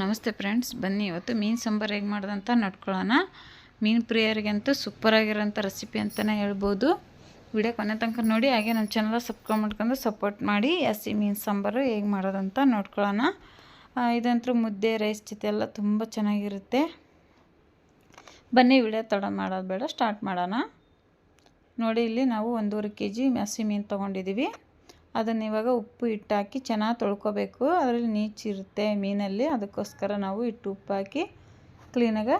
ನಮಸ್ತೆ ಫ್ರೆಂಡ್ಸ್, ಬನ್ನಿ ಇವತ್ತು ಮೀನು ಸಾಂಬಾರು ಹೇಗೆ ಮಾಡೋದಂತ ನೋಡ್ಕೊಳ್ಳೋಣ. ಮೀನು ಪ್ರಿಯರಿಗಂತೂ ಸೂಪರಾಗಿರೋಂಥ ರೆಸಿಪಿ ಅಂತಲೇ ಹೇಳ್ಬೋದು. ವಿಡಿಯೋ ಕೊನೆ ತನಕ ನೋಡಿ, ಹಾಗೆ ನಮ್ಮ ಚಾನಲ್ ಸಬ್ಸ್ಕ್ರೈಬ್ ಮಾಡ್ಕೊಂಡು ಸಪೋರ್ಟ್ ಮಾಡಿ, ಹಸಿ ಮೀನು ಸಾಂಬಾರು ಹೇಗೆ ಮಾಡೋದಂತ ನೋಡ್ಕೊಳ್ಳೋಣ. ಇದಂತೂ ಮುದ್ದೆ ರೈಸ್ ಜೊತೆ ಎಲ್ಲ ತುಂಬ ಚೆನ್ನಾಗಿರುತ್ತೆ. ಬನ್ನಿ ವಿಡಿಯೋ ತಡ ಮಾಡೋದು ಬೇಡ ಸ್ಟಾರ್ಟ್ ಮಾಡೋಣ. ನೋಡಿ, ಇಲ್ಲಿ ನಾವು ಒಂದೂವರೆ ಕೆ ಜಿ ಹಸಿ ಮೀನು ತೊಗೊಂಡಿದ್ದೀವಿ. ಅದನ್ನು ಇವಾಗ ಉಪ್ಪು ಹಿಟ್ಟು ಹಾಕಿ ಚೆನ್ನಾಗಿ ತೊಳ್ಕೊಬೇಕು. ಅದರಲ್ಲಿ ನೀಚಿರುತ್ತೆ ಮೀನಲ್ಲಿ. ಅದಕ್ಕೋಸ್ಕರ ನಾವು ಹಿಟ್ಟು ಉಪ್ಪು ಹಾಕಿ ಕ್ಲೀನಾಗ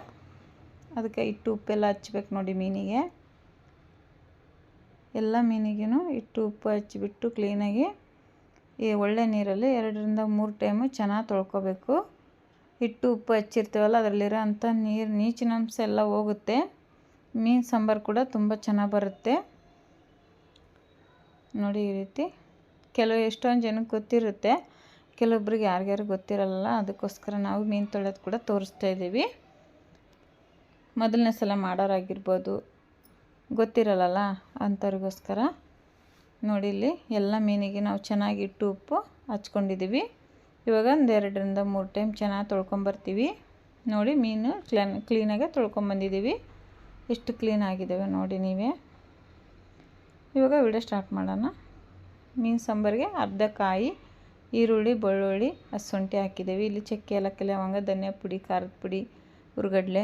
ಅದಕ್ಕೆ ಹಿಟ್ಟು ಉಪ್ಪೆಲ್ಲ ಹಚ್ಬೇಕು ನೋಡಿ ಮೀನಿಗೆ. ಎಲ್ಲ ಮೀನಿಗೂ ಹಿಟ್ಟು ಉಪ್ಪು ಹಚ್ಚಿಬಿಟ್ಟು ಕ್ಲೀನಾಗಿ ಈ ಒಳ್ಳೆ ನೀರಲ್ಲಿ ಎರಡರಿಂದ ಮೂರು ಟೈಮು ಚೆನ್ನಾಗಿ ತೊಳ್ಕೊಬೇಕು. ಹಿಟ್ಟು ಉಪ್ಪು ಹಚ್ಚಿರ್ತೀವಲ್ಲ ಅದರಲ್ಲಿರೋ ಅಂಥ ನೀರು ನೀಚಿನ ಅಂಶ ಎಲ್ಲ ಹೋಗುತ್ತೆ. ಮೀನು ಸಾಂಬಾರು ಕೂಡ ತುಂಬ ಚೆನ್ನಾಗಿ ಬರುತ್ತೆ. ನೋಡಿ ಈ ರೀತಿ. ಕೆಲವು ಎಷ್ಟೊಂದು ಜನಕ್ಕೆ ಗೊತ್ತಿರುತ್ತೆ, ಕೆಲವೊಬ್ರಿಗೆ ಯಾರ್ಯಾರು ಗೊತ್ತಿರಲ್ಲ, ಅದಕ್ಕೋಸ್ಕರ ನಾವು ಮೀನು ತೊಳೆಯೋದು ಕೂಡ ತೋರಿಸ್ತಾ ಇದ್ದೀವಿ. ಮೊದಲನೇ ಸಲ ಮಾಡೋರಾಗಿರ್ಬೋದು ಗೊತ್ತಿರಲ್ಲ ಅಂಥವ್ರಿಗೋಸ್ಕರ. ನೋಡಿ ಇಲ್ಲಿ ಎಲ್ಲ ಮೀನಿಗೆ ನಾವು ಚೆನ್ನಾಗಿ ಇಟ್ಟು ಉಪ್ಪು ಹಚ್ಕೊಂಡಿದ್ದೀವಿ. ಇವಾಗ ಒಂದು ಎರಡರಿಂದ ಮೂರು ಟೈಮ್ ಚೆನ್ನಾಗಿ ತೊಳ್ಕೊಂಬರ್ತೀವಿ. ನೋಡಿ ಮೀನು ಕ್ಲೀನ್, ಕ್ಲೀನಾಗೆ ತೊಳ್ಕೊಂಬಂದಿದ್ದೀವಿ. ಎಷ್ಟು ಕ್ಲೀನ್ ಆಗಿದ್ದಾವೆ ನೋಡಿ ನೀವೇ. ಇವಾಗ ವಿಡಿಯೋ ಸ್ಟಾರ್ಟ್ ಮಾಡೋಣ. ಮೀನು ಸಾಂಬಾರಿಗೆ ಅರ್ಧ ಕಾಯಿ ಈರುಳ್ಳಿ, ಬೆಳ್ಳುಳ್ಳಿ ಹಸುಂಠಿ ಹಾಕಿದ್ದೀವಿ. ಇಲ್ಲಿ ಚಕ್ಕೆ, ಏಲಕ್ಕಿ, ಲವಂಗ, ಧನಿಯಾ ಪುಡಿ, ಖಾರದ ಪುಡಿ ಹುರ್ಗಡ್ಲೆ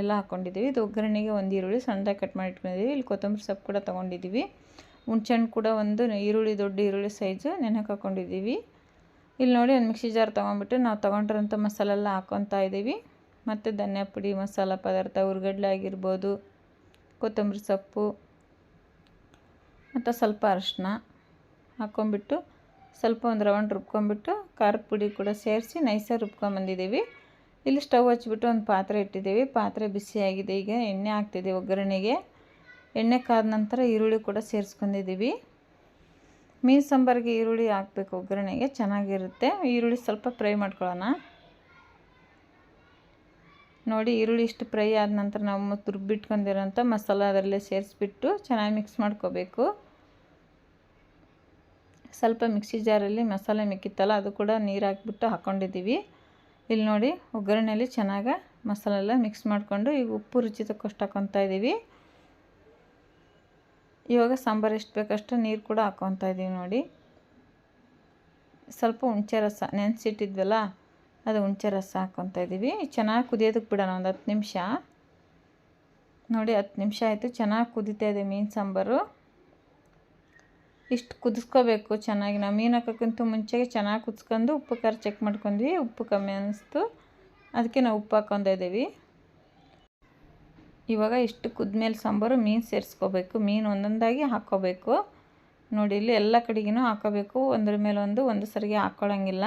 ಎಲ್ಲ ಹಾಕ್ಕೊಂಡಿದ್ದೀವಿ ಇದು ಒಗ್ಗರಣೆಗೆ ಒಂದು ಈರುಳ್ಳಿ ಸಣ್ಣದಾಗಿ ಕಟ್ ಮಾಡಿ ಇಟ್ಕೊಂಡಿದ್ದೀವಿ ಇಲ್ಲಿ ಕೊತ್ತಂಬರಿ ಸೊಪ್ಪು ಕೂಡ ತೊಗೊಂಡಿದ್ದೀವಿ. ಹುಣ್ಸೆಹಣ್ಣು ಕೂಡ ಒಂದು ಈರುಳ್ಳಿ, ದೊಡ್ಡ ಈರುಳ್ಳಿ ಸೈಜು ನೆನೆ ಹಾಕ್ಕೊಂಡಿದ್ದೀವಿ ಇಲ್ಲಿ ನೋಡಿ ಒಂದು ಮಿಕ್ಸಿ ಜಾರ್ ತೊಗೊಂಡ್ಬಿಟ್ಟು ನಾವು ತೊಗೊಂಡಿರೋಂಥ ಮಸಾಲೆ ಎಲ್ಲ ಹಾಕ್ಕೊತಾ ಇದ್ದೀವಿ. ಮತ್ತು ಧನಿಯಾ ಪುಡಿ, ಮಸಾಲ ಪದಾರ್ಥ ಹುರ್ಗಡ್ಲೆ ಆಗಿರ್ಬೋದು, ಕೊತ್ತಂಬರಿ ಸೊಪ್ಪು, ಮತ್ತು ಸ್ವಲ್ಪ ಅರಿಶಿನ. ಹಾಕ್ಕೊಂಬಿಟ್ಟು ಸ್ವಲ್ಪ ಒಂದು ರೌಂಡ್ ರುಬ್ಕೊಂಬಿಟ್ಟು ಖಾರದ ಪುಡಿ ಕೂಡ ಸೇರಿಸಿ ನೈಸಾಗಿ ರುಬ್ಕೊಂಬಂದಿದ್ದೀವಿ ಇಲ್ಲಿ ಸ್ಟವ್ ಹಚ್ಚಿಬಿಟ್ಟು ಒಂದು ಪಾತ್ರೆ ಇಟ್ಟಿದ್ದೀವಿ. ಪಾತ್ರೆ ಬಿಸಿಯಾಗಿದೆ ಈಗ ಎಣ್ಣೆ ಹಾಕ್ತಿದ್ದೀವಿ ಒಗ್ಗರಣೆಗೆ. ಎಣ್ಣೆ ಕಾದ ನಂತರ ಈರುಳ್ಳಿ ಕೂಡ ಸೇರಿಸ್ಕೊಂಡಿದ್ದೀವಿ. ಮೀನು ಸಾಂಬಾರಿಗೆ ಈರುಳ್ಳಿ ಹಾಕಬೇಕು ಒಗ್ಗರಣೆಗೆ. ಚೆನ್ನಾಗಿರುತ್ತೆ. ಈರುಳ್ಳಿ ಸ್ವಲ್ಪ ಫ್ರೈ ಮಾಡ್ಕೊಳ್ಳೋಣ. ನೋಡಿ ಈರುಳ್ಳಿ ಇಷ್ಟು ಫ್ರೈ ಆದ ನಂತರ ನಾವು ರುಬ್ಬಿಟ್ಕೊಂಡಿರೋಂಥ ಮಸಾಲ ಅದರಲ್ಲೇ ಸೇರಿಸ್ಬಿಟ್ಟು ಚೆನ್ನಾಗಿ ಮಿಕ್ಸ್ ಮಾಡ್ಕೋಬೇಕು. ಸ್ವಲ್ಪ ಮಿಕ್ಸಿ ಜಾರಲ್ಲಿ ಮಸಾಲೆ ಮಿಕ್ಕಿತ್ತಲ್ಲ ಅದು ಕೂಡ ನೀರು ಹಾಕ್ಬಿಟ್ಟು ಹಾಕ್ಕೊಂಡಿದ್ದೀವಿ ಇಲ್ಲಿ ನೋಡಿ ಒಗ್ಗರಣೆಯಲ್ಲಿ ಚೆನ್ನಾಗಿ ಮಸಾಲೆ ಎಲ್ಲ ಮಿಕ್ಸ್ ಮಾಡಿಕೊಂಡು ಈಗ ಉಪ್ಪು ರುಚಿ ತಕ್ಕಷ್ಟು ಹಾಕ್ಕೊತಾ ಇದ್ದೀವಿ. ಇವಾಗ ಸಾಂಬಾರು ಎಷ್ಟು ಬೇಕಷ್ಟು ನೀರು ಕೂಡ ಹಾಕ್ಕೊತಾ ಇದ್ದೀವಿ ನೋಡಿ. ಸ್ವಲ್ಪ ಹುಣಸೆ ರಸ, ನೆನೆಸಿಟ್ಟಿದ್ವಲ್ಲ ಅದು ಹುಣಸೆ ರಸ ಹಾಕ್ಕೊತಾ ಇದ್ದೀವಿ. ಚೆನ್ನಾಗಿ ಕುದಿಯೋದಕ್ಕೆ ಬಿಡೋಣ ಒಂದು ಹತ್ತು ನಿಮಿಷ. ನೋಡಿ ಹತ್ತು ನಿಮಿಷ ಆಯಿತು, ಚೆನ್ನಾಗಿ ಕುದೀತಾ ಇದೆ ಮೀನು ಸಾಂಬಾರು. ಇಷ್ಟು ಕುದಿಸ್ಕೋಬೇಕು ಚೆನ್ನಾಗಿ. ನಾವು ಮೀನು ಹಾಕೋಕ್ಕಿಂತ ಮುಂಚೆಗೆ ಚೆನ್ನಾಗಿ ಕುದಿಸ್ಕೊಂಡು ಉಪ್ಪು ಖಾರ ಚೆಕ್ ಮಾಡ್ಕೊಂಡ್ವಿ. ಉಪ್ಪು ಕಮ್ಮಿ ಅನ್ನಿಸ್ತು ಅದಕ್ಕೆ ನಾವು ಉಪ್ಪು ಹಾಕೊಂಡಿದ್ದೀವಿ ಇವಾಗ ಇಷ್ಟು ಕುದ್ಮೇಲೆ ಸಾಂಬಾರು ಮೀನು ಸೇರಿಸ್ಕೋಬೇಕು. ಮೀನು ಒಂದೊಂದಾಗಿ ಹಾಕ್ಕೋಬೇಕು. ನೋಡಿ, ಇಲ್ಲಿ ಎಲ್ಲ ಕಡೆಗೂ ಹಾಕೋಬೇಕು ಒಂದ್ರ ಮೇಲೆ ಒಂದು ಒಂದು ಸರಿಗೆ ಹಾಕ್ಕೊಳ್ಳೋಂಗಿಲ್ಲ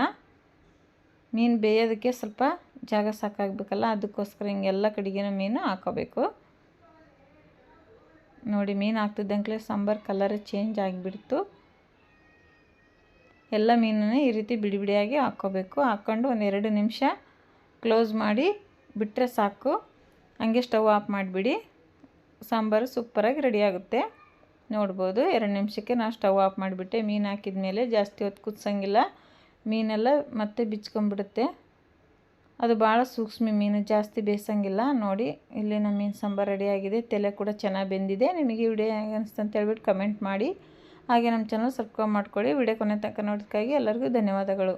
ಮೀನು ಬೇಯೋದಕ್ಕೆ ಸ್ವಲ್ಪ ಜಾಗ ಸಾಕಾಗಬೇಕಲ್ಲ, ಅದಕ್ಕೋಸ್ಕರ ಹಿಂಗೆಲ್ಲ ಕಡೆಗೂ ಮೀನು ಹಾಕೋಬೇಕು ನೋಡಿ, ಮೀನು ಹಾಕ್ತಿದ್ದಂಗೆ ಸಾಂಬಾರು ಕಲರ್ ಚೇಂಜ್ ಆಗಿಬಿಡ್ತು. ಎಲ್ಲ ಮೀನನ್ನು ಈ ರೀತಿ ಬಿಡಿ ಬಿಡಿಯಾಗಿ ಹಾಕ್ಕೋಬೇಕು. ಹಾಕ್ಕೊಂಡು ಒಂದೆರಡು ನಿಮಿಷ ಕ್ಲೋಸ್ ಮಾಡಿ ಬಿಟ್ಟರೆ ಸಾಕು. ಹಂಗೆ ಸ್ಟವ್ ಆಫ್ ಮಾಡಿಬಿಡಿ. ಸಾಂಬಾರು ಸೂಪರಾಗಿ ರೆಡಿಯಾಗುತ್ತೆ ನೋಡ್ಬೋದು, ಎರಡು ನಿಮಿಷಕ್ಕೆ ನಾನು ಸ್ಟವ್ ಆಫ್ ಮಾಡಿಬಿಟ್ಟೆ. ಮೀನು ಹಾಕಿದ ಮೇಲೆ ಜಾಸ್ತಿ ಹೊತ್ತು ಕುದಿಸಂಗಿಲ್ಲ. ಮೀನೆಲ್ಲ ಮತ್ತೆ ಬಿಚ್ಕೊಂಡ್ಬಿಡುತ್ತೆ. ಅದು ಭಾಳ ಸೂಕ್ಷ್ಮ ಮೀನು ಜಾಸ್ತಿ ಬೇಯಿಸಂಗಿಲ್ಲ. ನೋಡಿ ಇಲ್ಲಿ ನಮ್ಮ ಮೀನು ಸಾಂಬಾರು ರೆಡಿಯಾಗಿದೆ ತಲೆ ಕೂಡ ಚೆನ್ನಾಗಿ ಬೆಂದಿದೆ. ನಿಮಗೆ ವಿಡಿಯೋ ಹೇಗೆ ಅನಿಸ್ತು ಹೇಳ್ಬಿಟ್ಟು ಕಮೆಂಟ್ ಮಾಡಿ. ಹಾಗೆ ನಮ್ಮ ಚಾನಲ್ ಸಬ್ಸ್ಕ್ರೈಬ್ ಮಾಡ್ಕೊಳ್ಳಿ. ವಿಡಿಯೋ ಕೊನೆ ತನಕ ನೋಡೋದಕ್ಕಾಗಿ ಎಲ್ಲರಿಗೂ ಧನ್ಯವಾದಗಳು.